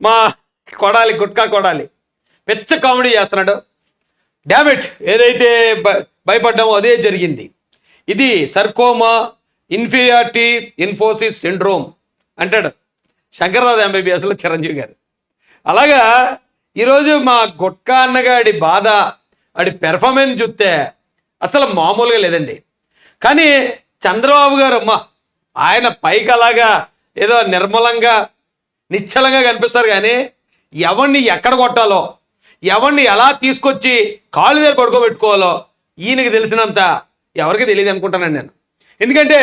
మా కొడాలి గుట్కా కొడాలి. పెచ్చ కామెడీ చేస్తున్నాడు. డామిట్ ఏదైతే భయపడ్డామో అదే జరిగింది. ఇది సర్కోమా ఇన్ఫీరియారిటీ ఇన్ఫోసిస్ సిండ్రోమ్ అంటాడు శంకర్రావు ఎంబీబీఎస్లో చిరంజీవి గారు. అలాగా ఈరోజు మా గుట్కా అన్నగాడి బాధ ఆడి పెర్ఫార్మెన్స్ చూస్తే అసలు మామూలుగా లేదండి. కానీ చంద్రబాబు గారు అమ్మ ఆయన పైకి అలాగా ఏదో నిర్మలంగా నిశ్చలంగా కనిపిస్తారు కానీ ఎవరిని ఎక్కడ కొట్టాలో ఎవరిని ఎలా తీసుకొచ్చి కాళ్ళు దగ్గర పడుకోబెట్టుకోవాలో ఈయనకి తెలిసినంత ఎవరికి తెలియదు అనుకుంటానండి నేను. ఎందుకంటే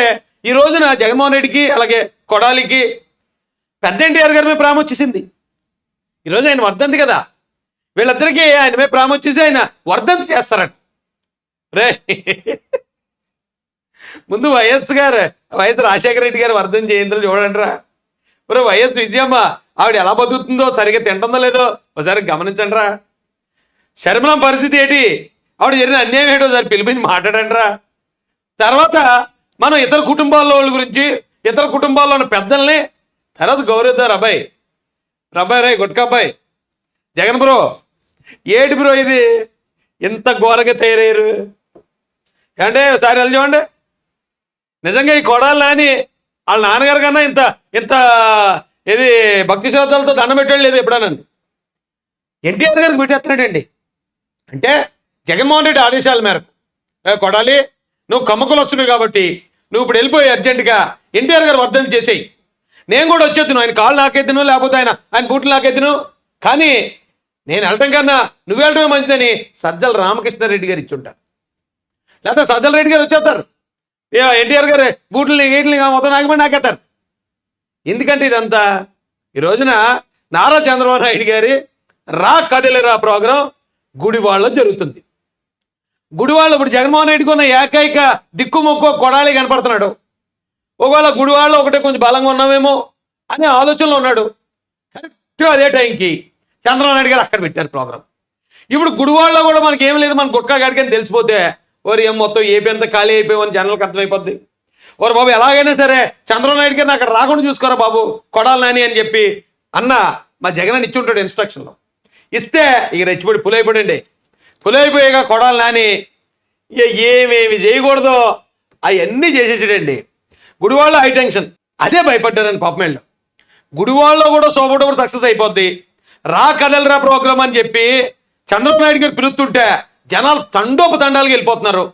ఈ రోజున జగన్మోహన్ రెడ్డికి అలాగే కొడాలికి పెద్ద ఎన్టీఆర్ గారి మీద ప్రేమ వచ్చేసింది. ఈరోజు ఆయన వర్ధంతి కదా. వీళ్ళిద్దరికీ ఆయన మీద ప్రేమ వచ్చేసి ఆయన వర్ధంతి చేస్తారట. రే ముందు వైఎస్ గారు వైఎస్ రాజశేఖర రెడ్డి గారు వర్ధం జయంతులు చూడండి రా మరి వైఎస్ విజయమ్మ ఆవిడ ఎలా బతుకుతుందో సరిగ్గా తింటుందో లేదో ఒకసారి గమనించండి రా శర్మల పరిస్థితి ఏంటి? ఆవిడ జరిగిన అన్యాయం ఏంటో ఒకసారి పిలిపించి మాట్లాడండి రా తర్వాత మనం ఇతర కుటుంబాల్లో వాళ్ళ గురించి ఇతర కుటుంబాల్లో ఉన్న పెద్దల్ని తర్వాత గౌరవిద్దాం అబ్బాయి రబ్బాయి రాయ్ గుట్కాబాయ్ జగన్ బ్రో ఏటి బ్రో ఇది? ఇంత ఘోరంగా తయారయ్యారు. అంటే ఒకసారి వెళ్ళి చూడండి. నిజంగా ఈ కొడాలని వాళ్ళ నాన్నగారి కన్నా ఇంత ఇంత ఇది భక్తి శ్రద్ధలతో దండం పెట్టాడు లేదు ఎప్పుడన్నా. ఎన్టీఆర్ గారికి పెట్టేస్తున్నాడండి. అంటే జగన్మోహన్ రెడ్డి ఆదేశాల మేరకు కొడాలి నువ్వు కమ్మకులు వస్తున్నావు కాబట్టి నువ్వు ఇప్పుడు వెళ్ళిపోయి అర్జెంటుగా ఎన్టీఆర్ గారు వర్ధన చేసేయి. నేను కూడా వచ్చేద్దును ఆయన కాళ్ళు నాకెత్తును లేకపోతే ఆయన ఆయన బూట్లు నాకెత్తును కానీ నేను వెళ్ళటం కన్నా నువ్వు వెళ్ళటమే మంచిదని సజ్జల రామకృష్ణారెడ్డి గారు ఇచ్చుంటారు లేకపోతే సజ్జల రెడ్డి గారు వచ్చేస్తారు. ఏ ఎన్టీఆర్ గారు బూట్లని గేట్లని మొత్తం నాగమని నాకెత్తారు. ఎందుకంటే ఇదంతా ఈ రోజున నారా చంద్రబాబు నాయుడు గారి రా కదిలిరా ప్రోగ్రాం గుడివాడలో జరుగుతుంది. గుడివాళ్ళు ఇప్పుడు జగన్మోహన్ రెడ్డికి ఉన్న ఏకైక దిక్కుమొక్కు కొడాలి కనపడుతున్నాడు. ఒకవేళ గుడివాళ్ళు ఒకటే కొంచెం బలంగా ఉన్నామేమో అనే ఆలోచనలో ఉన్నాడు. కరెక్ట్గా అదే టైంకి చంద్రబాబు నాయుడు గారు అక్కడ పెట్టారు ప్రోగ్రాం. ఇప్పుడు గుడివాళ్ళలో కూడా మనకి ఏం లేదు మన గుట్కా గడికని అని తెలిసిపోతే ఓరి ఏం మొత్తం ఏపీ అంతా ఖాళీ అయిపోయామని జనాలకు అర్థమైపోద్ది. ఓరు బాబు ఎలాగైనా సరే చంద్రబాబు నాయుడు గారిని అక్కడ రాకుండా చూసుకోరా బాబు? కొడాలి నాని అని చెప్పి. అన్న మా జగన్ అని ఇచ్చి ఉంటాడు ఇన్స్ట్రక్షన్లో ఇస్తే ఇక రెచ్చిపడి పులైపోడండి. పులైపోయాక కొడాలి నాని ఇక ఏమేమి చేయకూడదో అవన్నీ చేసేసాడండి. గుడివాళ్ళలో హై టెన్షన్ అదే భయపడ్డారని పాపమేళ్ళు గుడివాళ్ళలో కూడా సోపటప్పుడు సక్సెస్ అయిపోద్ది. రా కదలరా ప్రోగ్రామ్ అని చెప్పి చంద్రబాబు నాయుడు గారు పిలుస్తుంటే జనాలు తండోపతండాలకి వెళ్ళిపోతున్నారు.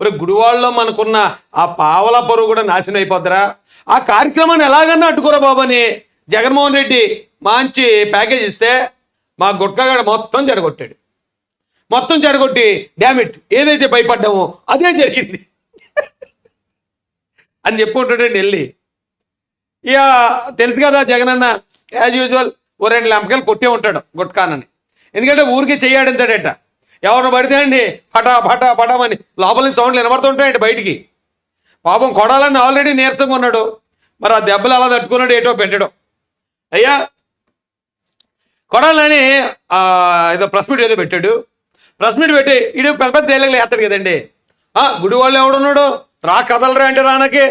మరి గుడివాళ్ళలో మనకున్న ఆ పావల పరువు కూడా నాశనం అయిపోతారా ఆ కార్యక్రమాన్ని ఎలాగన్నా అడ్డుకోరా బాబు అని జగన్మోహన్ రెడ్డి మంచి ప్యాకేజ్ ఇస్తే మా గుట్కాగాడ మొత్తం చెడగొట్టాడు. మొత్తం చెడగొట్టి డ్యామిట్ ఏదైతే భయపడ్డామో అదే జరిగింది. అని చెప్పుకుంటాడండి వెళ్ళి ఇక తెలుసు కదా జగన్ అన్న యాజ్ యూజువల్ ఓ రెండు లంపకాయలు కొట్టే ఉంటాడు గుట్కానని. ఎందుకంటే ఊరికే చెయ్యాడింతాడట. ఎవరిని పడితే అండి? పటా పటా పటామని లోపల నుంచి సౌండ్లు వినబడుతుంటాయండి బయటికి. పాపం కొడాలని ఆల్రెడీ నీరసంగా ఉన్నాడు. మరి ఆ దెబ్బలు అలా తట్టుకున్నాడు ఏటో పెట్టడం. అయ్యా కొడాలని ఏదో ప్రెస్ మీట్ ఏదో పెట్టాడు. ప్రెస్ మీట్ పెట్టి ఇడు పెద్ద పెద్ద డైలాగులు వేస్తాడు కదండి. ఆ, గుడి వాళ్ళు ఎవడున్నాడు? రా కదలరా అంటే రానకి.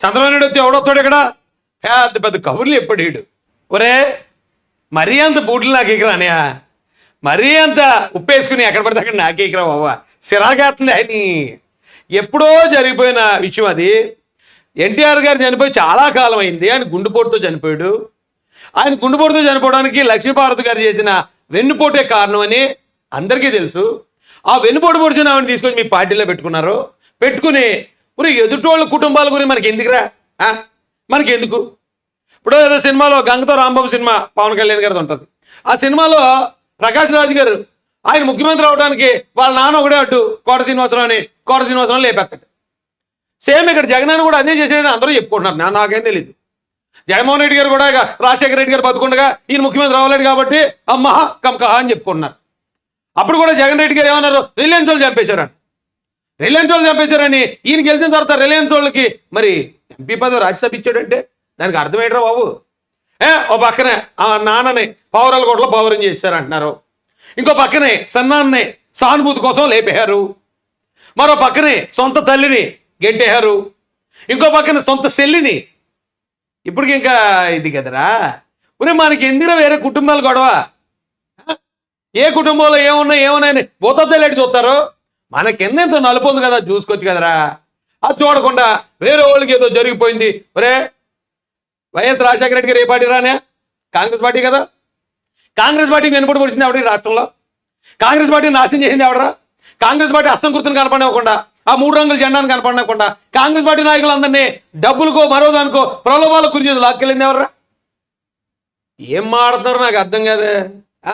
చంద్రబాబు వచ్చి ఎవడొస్తాడు ఇక్కడ? పెద్ద పెద్ద కబుర్లు ఎప్పుడు ఈడు. ఒరే మరీ అంత బూట్లు నాకు ఎకరానయా మరీ అంత ఉప్పేసుకుని ఎక్కడ పడితే అక్కడ నాకే ఎకరా బాబా సిరాకేస్తుంది అని ఎప్పుడో జరిగిపోయిన విషయం అది. ఎన్టీఆర్ గారు చనిపోయి చాలా కాలం అయింది. ఆయన గుండెపోటుతో చనిపోయాడు. ఆయన గుండెపోటుతో చనిపోవడానికి లక్ష్మీపార్వతి గారు చేసిన వెన్నుపోటే కారణం అని అందరికీ తెలుసు. ఆ వెన్నుపోటు పొడిచిన ఆవిడ తీసుకొని మీ పార్టీలో పెట్టుకున్నారు. పెట్టుకుని ఇప్పుడు ఎదుటోళ్ళ కుటుంబాల గురించి మనకి ఎందుకురా? మనకి ఎందుకు? ఇప్పుడు ఏదో సినిమాలో గంగతో రాంబాబు సినిమా పవన్ కళ్యాణ్ గారిది ఉంటుంది. ఆ సినిమాలో ప్రకాష్ రాజు గారు ఆయన ముఖ్యమంత్రి అవడానికి వాళ్ళ నాన్న ఒకడే అడ్డు కోట శ్రీనివాసరావు అని కోట శ్రీనివాసరావు లేపెత్తాడు సేమ్ ఇక్కడ జగన్ కూడా అదే చేసాడని అందరూ చెప్పుకుంటున్నారు. నా నాకేం తెలియదు జగన్మోహన్ రెడ్డి గారు కూడా రాజశేఖర రెడ్డి గారు బతుకుండగా ఈయన ముఖ్యమంత్రి అవ్వలేడు కాబట్టి అమ్మ కమకహ అని చెప్పుకుంటున్నారు. అప్పుడు కూడా జగన్ రెడ్డి గారు ఏమన్నారు? రిలయన్స్ వాళ్ళు చంపేశారని. రిలయన్స్ వాళ్ళు చంపేశారని ఈయన గెలిచిన తర్వాత రిలయన్స్ వాళ్ళకి మరి ఎంపీ పదవి రాజ్యసభ ఇచ్చాడంటే దానికి అర్థం ఏంట్రా బాబు? ఏ ఓ పక్కనే ఆ నాన్నని పౌరాలకోటలో పౌరం చేశారు అంటున్నారు ఇంకో పక్కనే సన్నాన్ని సానుభూతి కోసం లేపేశారు. మరో పక్కనే సొంత తల్లిని గెంటేశారు. ఇంకో పక్కన సొంత చెల్లిని. ఇప్పటికి ఇంకా ఇది కదరా? ఒరే మనకి ఎందుకు వేరే కుటుంబాలు గొడవ? ఏ కుటుంబంలో ఏమున్నాయి ఏమున్నాయని భూతద్దలేటి చూస్తారు? మనకి ఎంత నలుపు ఉంది కదా చూసుకోవచ్చు కదరా? అది చూడకుండా వేరే వాళ్ళకి ఏదో జరిగిపోయింది. ఒరే వైఎస్ రాజశేఖర రెడ్డికి గారు ఏ పార్టీ రానే? కాంగ్రెస్ పార్టీ కదా. కాంగ్రెస్ పార్టీ వెనుబడి పొడిచింది ఎవరి రాష్ట్రంలో? కాంగ్రెస్ పార్టీ నాశనం చేసింది ఎవడరా? కాంగ్రెస్ పార్టీ అస్తం గుర్తును కనపడకుండా ఆ మూడు రంగుల జెండాను కనపడకుండా కాంగ్రెస్ పార్టీ నాయకులందరినీ డబ్బులకో మరో దానికో ప్రలోభాలకు గురి చేసి లాక్కెళ్ళింది ఎవర్రా ఏం మాడుతున్నారు నాకు అర్థం కాదే. ఆ?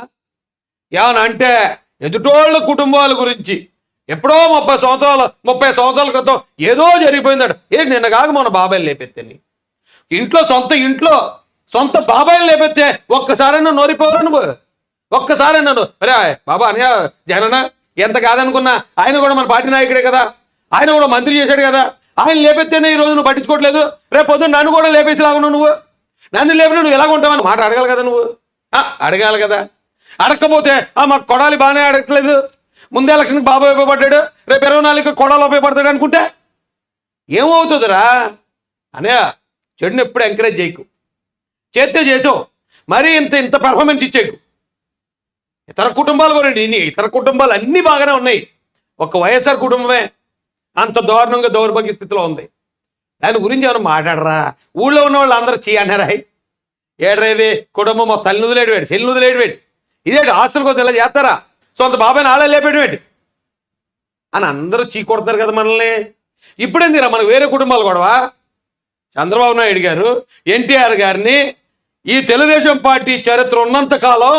ఏమన్నా అంటే ఎదుటోళ్ళ కుటుంబాల గురించి ఎప్పుడో ముప్పై సంవత్సరాలు ముప్పై సంవత్సరాల క్రితం ఏదో జరిగిపోయిందట. ఏ నిన్న కాక మన బాబాయ్ లేపెత్తని ఇంట్లో సొంత ఇంట్లో సొంత బాబాయిని లేపెత్తే ఒక్కసారైనా నోరిపోరు నువ్వు? ఒక్కసారి నన్ను అరే బాబా అనయ్య జగనన్న ఎంత కాదనుకున్నా ఆయన కూడా మన పార్టీ నాయకుడే కదా. ఆయన కూడా మంత్రి చేశాడు కదా. ఆయన లేపెత్తేనే ఈ రోజు నువ్వు పట్టించుకోవట్లేదు. రేపు పొద్దున్న నన్ను కూడా లేపేసేలాగా నువ్వు. నన్ను లేపిన నువ్వు ఎలా ఉంటావని మాట అడగాలి కదా నువ్వు? అడగాలి కదా. అడగకపోతే ఆ మాకు కొడాలి బాగానే అడగట్లేదు. ముందే ఎలక్షన్కి బాబా ఉపయోగపడ్డాడు రేపు ఇరవై నాలుగు కొడాలు ఉపయోగపడతాడు అనుకుంటే? ఏమవుతుందిరా? అనే చెడుని ఎప్పుడు ఎంకరేజ్ చేయకు. చేస్తే చేసావు మరీ ఇంత ఇంత పర్ఫార్మెన్స్ ఇచ్చేకు ఇతర కుటుంబాలు కూడా ఇన్ని ఇతర కుటుంబాలు అన్నీ బాగానే ఉన్నాయి. ఒక వైఎస్ఆర్ కుటుంబమే అంత దారుణంగా దౌర్భాగ్య స్థితిలో ఉంది. దాని గురించి ఏమైనా మాట్లాడరా? ఊళ్ళో ఉన్న వాళ్ళు అందరూ చీ అన్నారా? ఏడ్రేది? కుటుంబం మా తల్లి నుదిలేడు వేడు చెల్లి నుదిలేడు వేడు ఇదేంటి? హాస్టల్ కోసం ఇలా చేస్తారా? సొంత బాబాయ్ ఆళ్ళే లేపేడు వేడు అని అందరూ చీ కొడతారు కదా మనల్ని. ఇప్పుడేందిరా? మనకు వేరే కుటుంబాలు కూడా చంద్రబాబు నాయుడు గారు ఎన్టీఆర్ గారిని ఈ తెలుగుదేశం పార్టీ చరిత్ర ఉన్నంత కాలం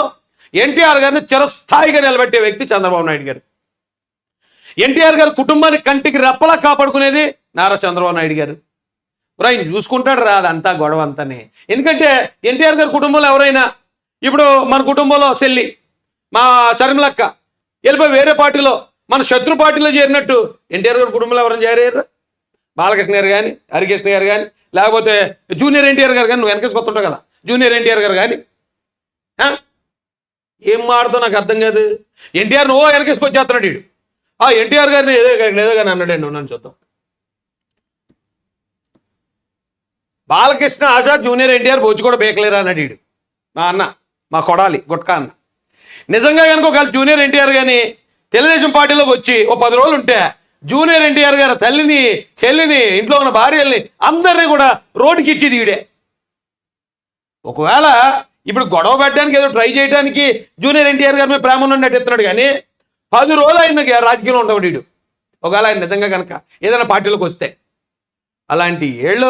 ఎన్టీఆర్ గారిని చిరస్థాయిగా నిలబెట్టే వ్యక్తి చంద్రబాబు నాయుడు గారు. ఎన్టీఆర్ గారు కుటుంబాన్ని కంటికి రెప్పలా కాపాడుకునేది నారా చంద్రబాబు నాయుడు గారు. ఆయన చూసుకుంటాడు రా అదంతా గొడవ అంతానే. ఎందుకంటే ఎన్టీఆర్ గారి కుటుంబంలో ఎవరైనా ఇప్పుడు మన కుటుంబంలో సెల్లి మా శర్మిలక్క వెళ్ళిపోయి వేరే పార్టీలో మన శత్రు పార్టీలో చేరినట్టు ఎన్టీఆర్ గారి కుటుంబంలో ఎవరైనా చేరారు? బాలకృష్ణ గారు కానీ హరికృష్ణ గారు కానీ లేకపోతే జూనియర్ ఎన్టీఆర్ గారు కానీ నువ్వు వెనకేసి కొత్తుంటావు కదా. జూనియర్ ఎన్టీఆర్ గారు కానీ? ఏం మాడదో నాకు అర్థం కాదు. ఎన్టీఆర్ నువ్వు వెనకేసుకొచ్చేస్తున్నాడు వీడు ఆ ఎన్టీఆర్ గారిని ఏదో కానీ ఏదో కానీ అన్నాడండి నన్ను చూద్దాం. బాలకృష్ణ ఆశా జూనియర్ ఎన్టీఆర్ బొచ్చు కూడా బేకలేరా అన్నాడు వీడు మా అన్న మా కొడాలి గుట్కా అన్న. నిజంగా కనుక ఒకవేళ జూనియర్ ఎన్టీఆర్ కానీ తెలుగుదేశం పార్టీలోకి వచ్చి ఓ పది రోజులు ఉంటే జూనియర్ ఎన్టీఆర్ గారి తల్లిని చెల్లిని ఇంట్లో ఉన్న భార్యల్ని అందరినీ కూడా రోడ్డుకి ఇచ్చేది వీడే ఒకవేళ ఇప్పుడు గొడవ పెట్టడానికి ఏదో ట్రై చేయడానికి జూనియర్ ఎన్టీఆర్ గారి మీద ప్రేమ ఉన్నట్టు ఎత్తున్నాడు కానీ పది రోజులు ఆయన రాజకీయంలో ఉండవాడు వీడు ఒకవేళ ఆయన నిజంగా కనుక ఏదైనా పార్టీలకు వస్తే. అలాంటి ఏళ్ళు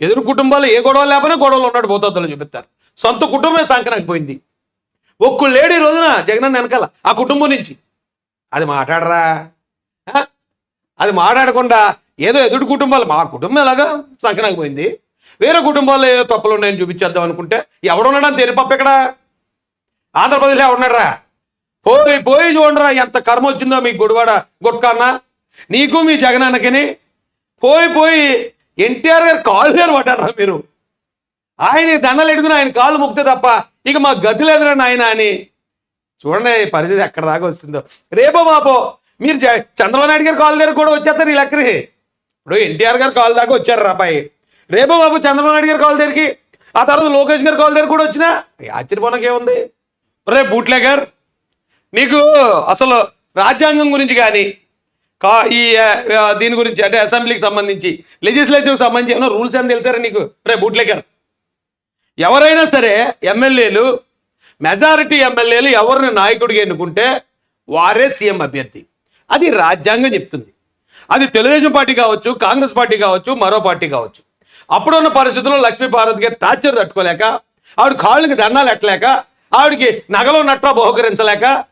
ఎదురు కుటుంబాలు ఏ గొడవ లేకపోయినా గొడవలు ఉన్నాడు పోతాతలు చూపిస్తారు. సొంత కుటుంబమే సంకనాకపోయింది ఒక్క లేడు ఈ రోజున జగనన్న వెనకాల ఆ కుటుంబం నుంచి. అది మాట్లాడరా? అది మాట్లాడకుండా ఏదో ఎదుటి కుటుంబాలు మా కుటుంబం ఎలాగా పోయింది వేరే కుటుంబాల్లో ఏదో తప్పులు ఉన్నాయని చూపించేద్దాం అనుకుంటే ఎవడున్నాడని తెలిపప్ప ఇక్కడ? ఆంధ్రప్రదేశ్లో ఎవడున్నాడరా? పోయి పోయి చూడరా ఎంత కర్మ వచ్చిందో మీ గుడివాడ గుట్కన్న. నీకు మీ జగనన్నకిని. పోయి పోయి ఎన్టీఆర్ గారు కాళ్ళు గారు పడ్డారా మీరు? ఆయన దండలు ఎడుగుని ఆయన కాళ్ళు ముక్తే తప్ప ఇక మా గతి లేదురా నాయన అని. చూడండి పరిస్థితి ఎక్కడ దాకా వస్తుందో. రేపో మాపో మీరు జ- చంద్రబాబు నాయుడు గారి కాల్ దగ్గర కూడా వచ్చేస్తారు ఈ లెక్కని ఇప్పుడు ఎన్టీఆర్ గారు కాల్ దాకా వచ్చారు రాబాయి రేపు రేపో బాబు చంద్రబాబు నాయుడు గారి కాల్ దగ్గరికి ఆ తర్వాత లోకేష్ గారి కాల్ దగ్గర కూడా వచ్చినా ఆశ్చర్యపోనకేముంది? రే బూట్లే నీకు అసలు రాజ్యాంగం గురించి కానీ కా ఈ దీని గురించి అంటే అసెంబ్లీకి సంబంధించి లెజిస్లేటివ్కి సంబంధించి ఏమైనా రూల్స్ అని తెలిసారా నీకు? రే బూట్లేకర్. ఎవరైనా సరే ఎమ్మెల్యేలు మెజారిటీ ఎమ్మెల్యేలు ఎవరిని నాయకుడిగా ఎన్నుకుంటే వారే సీఎం అభ్యర్థి. అది రాజ్యాంగం చెప్తుంది. అది తెలుగుదేశం పార్టీ కావచ్చు కాంగ్రెస్ పార్టీ కావచ్చు మరో పార్టీ కావచ్చు. అప్పుడున్న పరిస్థితుల్లో లక్ష్మీ భారత్ గారు టార్చర్ తట్టుకోలేక ఆవిడ కాళ్ళకి దండాలు ఎట్టలేక ఆవిడకి నగలో నట్ట బహుకరించలేక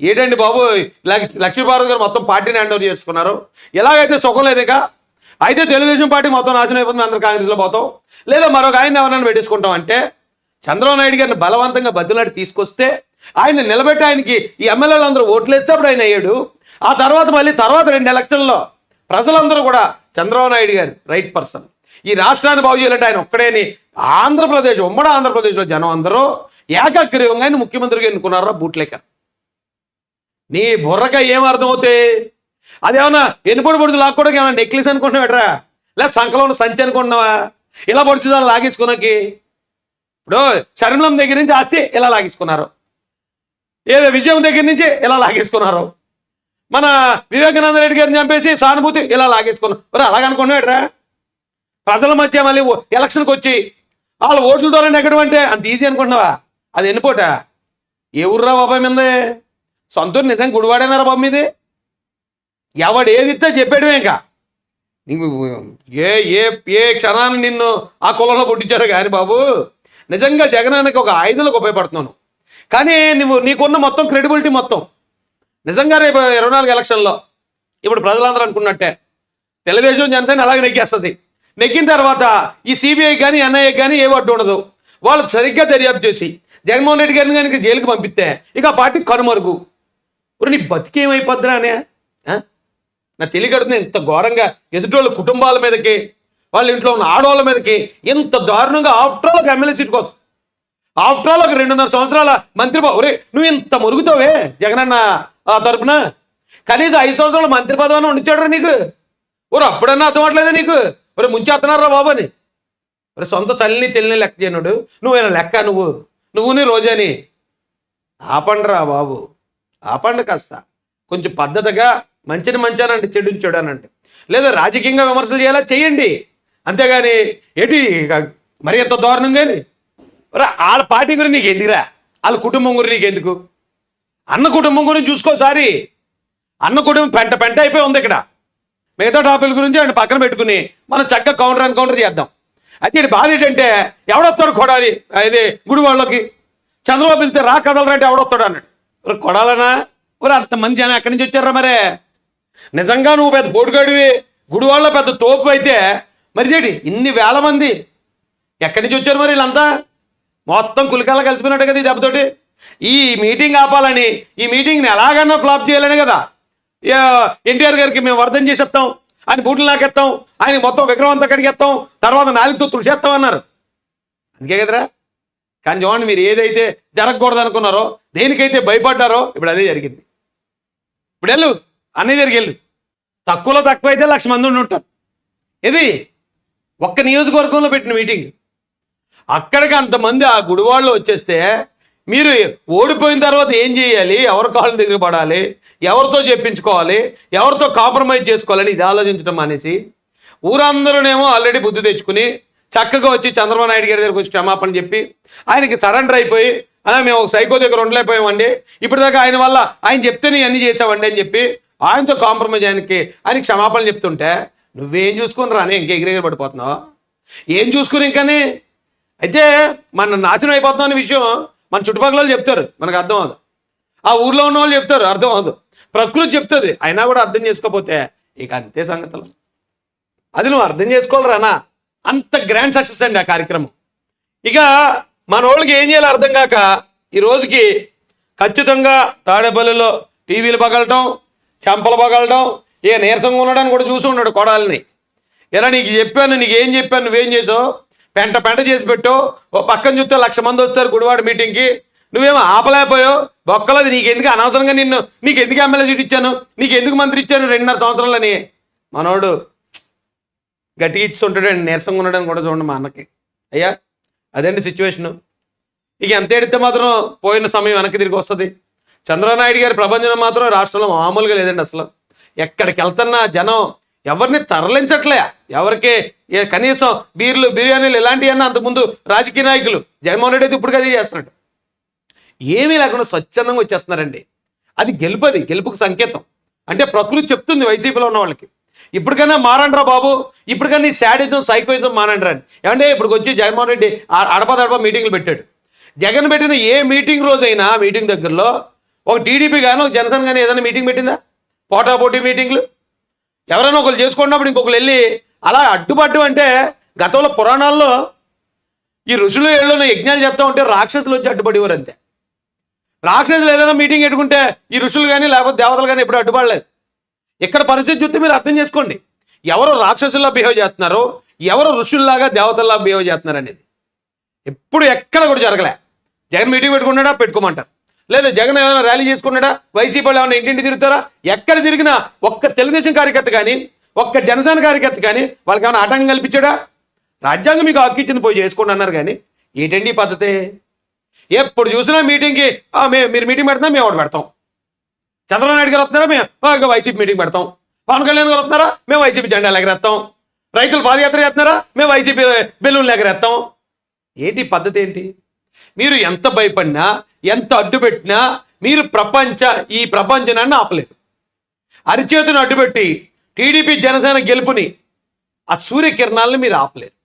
ఏంటండి బాబు లక్ష్- లక్ష్మీ గారు మొత్తం పార్టీని హ్యాండ్ ఓవర్ చేసుకున్నారు. ఎలాగైతే సుఖం లేదుగా అయితే తెలుగుదేశం పార్టీ మొత్తం నాశనం అయిపోతుంది అందరు కాంగ్రెస్లో పోతాం. లేదా మరొక ఆయన ఎవరైనా పెట్టేసుకుంటాం అంటే చంద్రబాబు నాయుడు గారిని బలవంతంగా బద్దులాడి తీసుకొస్తే ఆయన నిలబెట్టి ఆయనకి ఈ ఎమ్మెల్యేలు అందరూ ఓట్లేస్తే అప్పుడు ఆయన అయ్యాడు. ఆ తర్వాత మళ్ళీ తర్వాత రెండు ఎలక్షన్లో ప్రజలందరూ కూడా చంద్రబాబు నాయుడు గారు రైట్ పర్సన్. ఈ రాష్ట్రాన్ని బాగు చేయాలంటే ఆయన ఒక్కడేని. ఆంధ్రప్రదేశ్ ఉమ్మడి ఆంధ్రప్రదేశ్లో జనం అందరూ ఏకగ్రీవంగా ఆయన ముఖ్యమంత్రిగా ఎన్నుకున్నారా బూట్లేకర్. నీ బుర్రక ఏం అర్థమవుతాయి? అదేమన్నా ఎన్నిపొడి పొడుచు లాక్కోవడానికి ఏమన్నా నెక్లెస్ అనుకుంటున్నావు ఎట్రా? లేదా సంకలో ఉన్న సంచి అనుకుంటున్నావా? ఇలా పొడుచు దాన్ని ఇప్పుడు శరణం దగ్గర నుంచి ఆస్తి ఇలా లాగేసుకున్నారు. ఏదో విజయం దగ్గర నుంచి ఇలా లాగేసుకున్నారు. మన వివేకానంద రెడ్డి గారిని చంపేసి సానుభూతి ఇలా లాగేసుకున్నాం. మరి అలాగనుకున్నాడరా ప్రజల మధ్య మళ్ళీ ఎలక్షన్కి వచ్చి వాళ్ళ ఓట్ల ద్వారా నెగ్గడం అంటే అంత ఈజీ అనుకుంటున్నావా? అది ఎన్నిపోట? ఏ ఊర్రా బాబాయ్ మీదే? సొంతూరు నిజంగా గుడివాడేనారా బాబు మీది? ఎవడు ఏది ఇస్తే చెప్పేయడమే ఇంకా. నీకు ఏ ఏ ఏ క్షణాన్ని నిన్ను ఆ కులంలో పుట్టించారు కానీ బాబు నిజంగా జగనానికి ఒక ఆయుధంలోకి ఉపయోగపడుతున్నాను. కానీ నువ్వు నీకున్న మొత్తం క్రెడిబిలిటీ మొత్తం. నిజంగా రేపు ఇరవై నాలుగు ఎలక్షన్లో ఇప్పుడు ప్రజలందరూ అనుకున్నట్టే. తెలుగుదేశం జనసేన అలాగే నెగ్గేస్తుంది. నెగ్గిన తర్వాత ఈ సిబిఐ కానీ ఎన్ఐఏ కానీ ఏ అడ్డు ఉండదు. వాళ్ళు సరిగ్గా దర్యాప్తు చేసి జగన్మోహన్ రెడ్డి గారిని కనుక జైలుకి పంపిస్తే ఇక ఆ పార్టీ కనుమరుగు. ఇప్పుడు నీ బతికేమైపోద్దురా అనే నా తెలియకడుతుంది ఇంత ఘోరంగా ఎదుటోళ్ళ కుటుంబాల మీదకి వాళ్ళ ఇంట్లో ఉన్న ఆడవాళ్ళ మీదకి ఇంత దారుణంగా ఆఫ్టర్ ఆల్ ఒక ఎమ్మెల్యే సీట్ కోసం. ఆఫ్టర్ ఆల్ ఒక రెండున్నర సంవత్సరాల మంత్రి పదవి ఒరే నువ్వు ఇంత మురుగుతావే జగనన్న ఆ తరపున? కనీసం ఐదు సంవత్సరాలు మంత్రి పదవిని ఉండిచాడు నీకు. ఒరు అప్పుడన్నా అర్థం అవట్లేదా నీకు? ఒరే ముంచేస్తున్నారా బాబు అని. ఒరే సొంత చల్లిని తెలియని లెక్క చేయనుడు. నువ్వేనా లెక్క నువ్వు? నువ్వు నీ రోజాని ఆపండిరా బాబు. ఆపండి కాస్త. కొంచెం పద్ధతిగా మంచిని మంచానంటే చెడుని చెడు అనంటే. లేదా రాజకీయంగా విమర్శలు చేయాలా? చేయండి. అంతేగాని ఏంటి మరి ఎంత దారుణం కానీ వాళ్ళ పార్టీ గురించి నీకు ఎందుకురా? వాళ్ళ కుటుంబం గురించి నీకు ఎందుకు? అన్న కుటుంబం గురించి చూసుకోసారి అన్న కుటుంబం పెంట పెంట అయిపోయి ఉంది ఇక్కడ. మిగతా టాపిక్ గురించి ఆయన పక్కన పెట్టుకుని మనం చక్కగా కౌంటర్ అండ్ కౌంటర్ చేద్దాం. అయితే ఇది బాధ ఏంటంటే ఎవడొస్తాడు కొడాలి? ఇది గుడి వాళ్ళకి చంద్రబాబు వెళ్తే రా కదలరంటే ఎవడొస్తాడు అన్నాడు. ఒరే కొడాలనా? మరి అంతమంది జనం ఎక్కడి నుంచి వచ్చారా మరే? నిజంగా నువ్వు పెద్ద పోటుగాడివి గుడి వాళ్ళ పెద్ద తోపు అయితే మరి ఇన్ని వేల మంది? ఎక్కడి నుంచి వచ్చారు మరి వీళ్ళంతా? మొత్తం కులికల్లా కలిసిపోయినట్టు కదా ఈ దెబ్బతోటి. ఈ మీటింగ్ ఆపాలని ఈ మీటింగ్ని ఎలాగన్నా ఫ్లాప్ చేయాలని కదా. ఎన్టీఆర్ గారికి మేము వర్ధం చేసేస్తాం ఆయన బూట్లు నాకెత్తాం ఆయన మొత్తం విగ్రహం అంతా కడిగేస్తాం తర్వాత నాలుగుతో తుడిచేస్తాం అన్నారు. అందుకే కదరా. కానీ చూడండి మీరు ఏదైతే జరగకూడదు అనుకున్నారో దేనికైతే భయపడ్డారో ఇప్పుడు అదే జరిగింది. ఇప్పుడు వెళ్ళు అన్నీ జరిగి వెళ్ళు. తక్కువలో తక్కువ అయితే లక్ష మంది ఉండి ఉంటారు. ఇది ఒక్క నియోజకవర్గంలో పెట్టిన మీటింగ్. అక్కడికి అంతమంది ఆ గుడివాళ్ళు వచ్చేస్తే మీరు ఓడిపోయిన తర్వాత ఏం చేయాలి? ఎవరి కాళ్ళ దగ్గర పడాలి? ఎవరితో చెప్పించుకోవాలి? ఎవరితో కాంప్రమైజ్ చేసుకోవాలని ఇది ఆలోచించడం అనేసి ఊరందరూనేమో ఆల్రెడీ బుద్ధి తెచ్చుకుని చక్కగా వచ్చి చంద్రబాబు నాయుడు గారి దగ్గరికి వచ్చి క్షమాపణ చెప్పి ఆయనకి సరెండర్ అయిపోయి అలా మేము ఒక సైకో దగ్గర ఉండలేకపోయామండి. ఇప్పటిదాకా ఆయన వల్ల ఆయన చెప్తేనే అన్ని చేసావండి అని చెప్పి ఆయనతో కాంప్రమైజ్ ఆయనకి ఆయన క్షమాపణ చెప్తుంటే నువ్వేం చూసుకుని రాని ఇంక ఎగిరెగిరి పడిపోతున్నావు? ఏం చూసుకుని ఇంకానే అయితే మన నాశనం అయిపోతాం అనే విషయం మన చుట్టుపక్కల వాళ్ళు చెప్తారు. మనకు అర్థం అవదు. ఆ ఊర్లో ఉన్న వాళ్ళు చెప్తారు. అర్థం అవదు. ప్రకృతి చెప్తుంది. అయినా కూడా అర్థం చేసుకోకపోతే ఇక అంతే సంగతులు. అది నువ్వు అర్థం చేసుకోవాలరానా అంత గ్రాండ్ సక్సెస్ అండి ఆ కార్యక్రమం. ఇక మన వాళ్ళకి ఏం చేయాలో అర్థం కాక ఈ రోజుకి ఖచ్చితంగా తాడేపల్లిలో టీవీలు పగలటం చెంపలు పగలటం ఏ నీరసంగా ఉండడానికి కూడా చూసి ఉన్నాడు కొడాలని. ఇలా నీకు చెప్పాను నీకు ఏం చెప్పాను నువ్వేం చేసావు? పెంట పెంట చేసి పెట్టు. ఓ పక్కన చూస్తే లక్ష మంది వస్తారు గుడివాడ మీటింగ్కి నువ్వేమో ఆపలేకపోయావు. బొక్కలది నీకు ఎందుకు అనవసరంగా నిన్ను నీకు ఎందుకు ఎమ్మెల్యే సీట్ ఇచ్చాను? నీకు ఎందుకు మంత్రి ఇచ్చాను రెండున్నర సంవత్సరాలని? మనోడు గట్టిగా ఇచ్చి ఉంటాడండి నీరసంగా ఉండడానికి కూడా చూడండి మా అన్నకి. అయ్యా అదండి సిచ్యువేషను ఇక ఎంత ఎడితే మాత్రం పోయిన సమయం వెనక్కి తిరిగి వస్తుంది. చంద్రబాబు నాయుడు గారి ప్రపంచం మాత్రం రాష్ట్రంలో మామూలుగా లేదండి అసలు. ఎక్కడికి వెళ్తున్నా జనం ఎవరిని తరలించట్లే. ఎవరికి కనీసం బీర్లు బిర్యానీలు ఇలాంటివన్నీ అంతకుముందు రాజకీయ నాయకులు. జగన్మోహన్ రెడ్డి అయితే ఇప్పుడు అదే చేస్తున్నాడు. ఏమీ లేకుండా స్వచ్ఛందంగా వచ్చేస్తున్నారండి. అది గెలుపది గెలుపుకు సంకేతం. అంటే ప్రకృతి చెప్తుంది వైసీపీలో ఉన్న వాళ్ళకి. ఇప్పటికైనా మారండ్రా బాబు ఇప్పటికైనా ఈ శాడిజం సైకోయిజం మానండ్రా అని ఏమంటే ఇప్పుడు వచ్చి జగన్మోహన్ రెడ్డి అడపదడప మీటింగ్లు పెట్టాడు. జగన్ పెట్టిన ఏ మీటింగ్ రోజైనా మీటింగ్ దగ్గరలో ఒక టీడీపీ కానీ ఒక జనసేన కానీ ఏదైనా మీటింగ్ పెట్టిందా? పోటాపోటీ మీటింగ్లు? ఎవరైనా ఒకరు చేసుకున్నప్పుడు ఇంకొకరు వెళ్ళి అలా అడ్డుపడ్డు అంటే గతంలో పురాణాల్లో ఈ ఋషులు ఏళ్ళను యజ్ఞాలు చెప్తా ఉంటే రాక్షసులు వచ్చి అడ్డుపడేవారు అంతే. రాక్షసులు ఏదైనా మీటింగ్ పెట్టుకుంటే ఈ ఋషులు కానీ లేకపోతే దేవతలు కానీ ఎప్పుడు అడ్డుపడలేదు. ఇక్కడ పరిస్థితి చూస్తే మీరు అర్థం చేసుకోండి. ఎవరు రాక్షసుల్లా బిహేవ్ చేస్తున్నారు? ఎవరు ఋషుల్లాగా దేవతల్లా బిహేవ్ చేస్తున్నారు అనేది. ఎప్పుడు ఎక్కడ కూడా జరగలే. జగన్ మీటింగ్ పెట్టుకున్నాడా? పెట్టుకోమంటారు. లేదా జగన్ ఏమైనా ర్యాలీ చేసుకున్నాడా? వైసీపీ వాళ్ళు ఏమైనా ఇంటింటి తిరుగుతారా? ఎక్కడ తిరిగినా ఒక్క తెలుగుదేశం కార్యకర్త కానీ ఒక్క జనసేన కార్యకర్త కానీ వాళ్ళకి ఏమైనా ఆటంకం కల్పించాడా? రాజ్యాంగం మీకు హక్కు ఇచ్చింది పోయి చేసుకోండి అన్నారు కానీ ఏంటండి ఈ పద్ధతి? ఎప్పుడు చూసినా మీటింగ్కి "ఆ, మే మీరు మీటింగ్ పెడుతున్నా మేము ఒకటి పెడతాం. చంద్రబాబు నాయుడు గారు వస్తున్నారా? మేము ఇంకా వైసీపీ మీటింగ్ పెడతాం. పవన్ కళ్యాణ్ గారు వస్తున్నారా? మేము వైసీపీ జెండా ఎగరేస్తాం రైతులు పాదయాత్ర చేస్తున్నారా? మేము వైసీపీ బెలూన్లు ఎగరేస్తాం ఏంటి పద్ధతి ఏంటి? మీరు ఎంత భయపడినా ఎంత అడ్డుపెట్టినా మీరు ప్రపంచ ఈ ప్రపంచనాన్ని ఆపలేరు. అరిచేతును అడ్డుపెట్టి టీడీపీ జనసేన గెలుపుని ఆ సూర్యకిరణాలను మీరు ఆపలేరు.